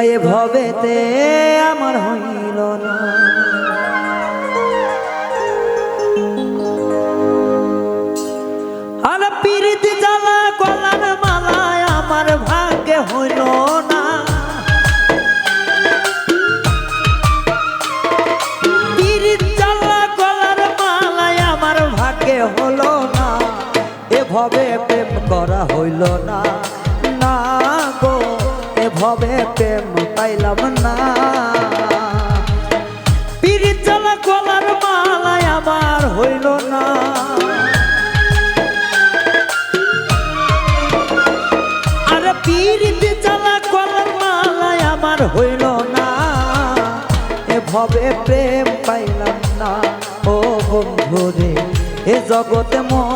করাই ভবেতে আমার হইল না। মালায় আমার ভাগ্যে হইল না। আমার ভাগ্যে হলো না। এভাবে প্রেম করা হইল না। এভাবে প্রেম, পাইলাম না। পীড়িত জ্বালা গলার মালায় আমার হইল না। আর পীড়িত জ্বালা গলার মালায় আমার হইল না। এভাবে প্রেম পাইলাম না। ও বন্ধু রে এ জগতে মন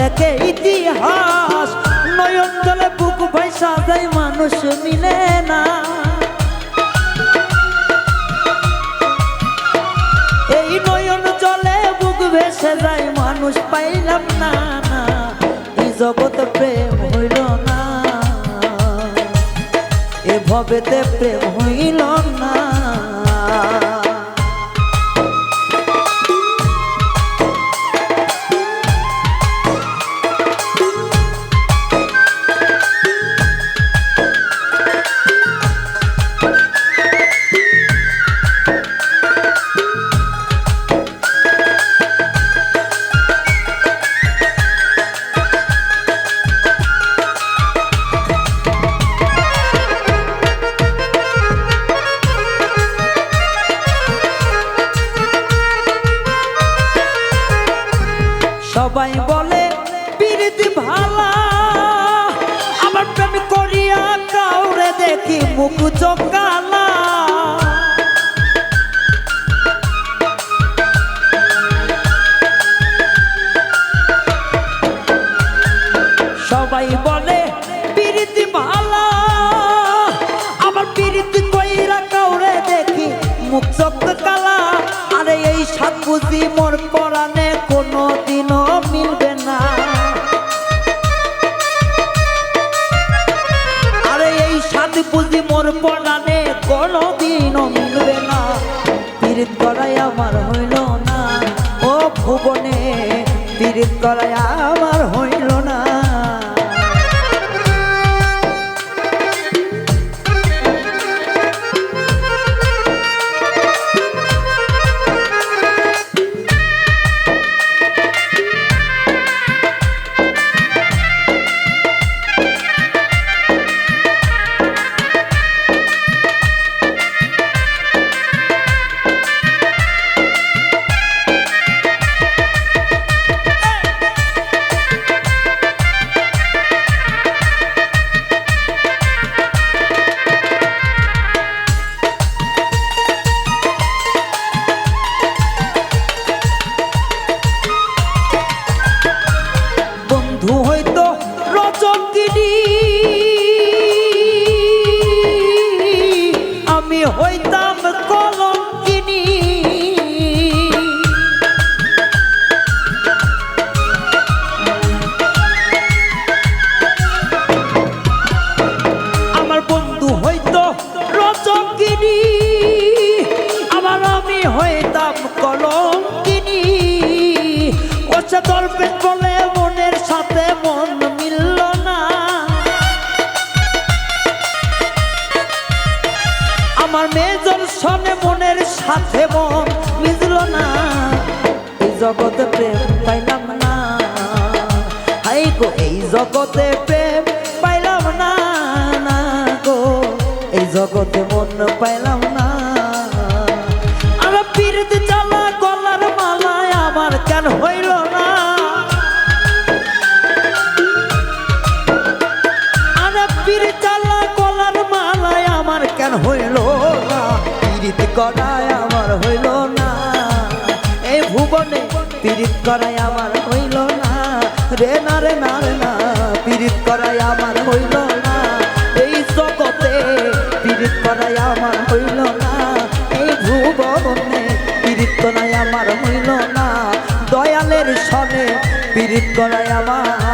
লেখে ইতিহাস। নয়ন জলে বুক পয়সা দেয় মানুষ মিলে না। এই নয়ন জলে বুক ভেসে যায় মানুষ, পাইলাম না না। এই জগৎ প্রেম হইল না। এ ভবেতে প্রেম হইল না। সবাই বলে প্রীতি ভালা, আমার প্রেম করিয়া কাউরে দেখি মুখ চকালা সবাই বলে প্রীতি ভালা, আমার প্রীতি কইরা কাউরে দেখি মুখ চোখ বুঝি মোর পড়ানে কোনোদিনও মিলবে না। পীড়িত করাই আমার হইল না। ও ভুবনে, পীড়িত করাই আমার হইল হইতাম কলঙ্কিনী। আমার বন্ধু হইতো রচকিনী আমার আমি হইতাম কলঙ্কিনী। ও সে জগতে প্রেম পাইলাম না। হাই গো এই জগতে প্রেম পীড়িত করাই আমার হইল না। রে না রে না রে না পীড়িত করাই আমার হইল না। এই জগতে পীড়িত করাই আমার হইল না। এই ভুবনে পীড়িত করাই আমার হইল না। দয়ালের সনে পীড়িত করাই আমার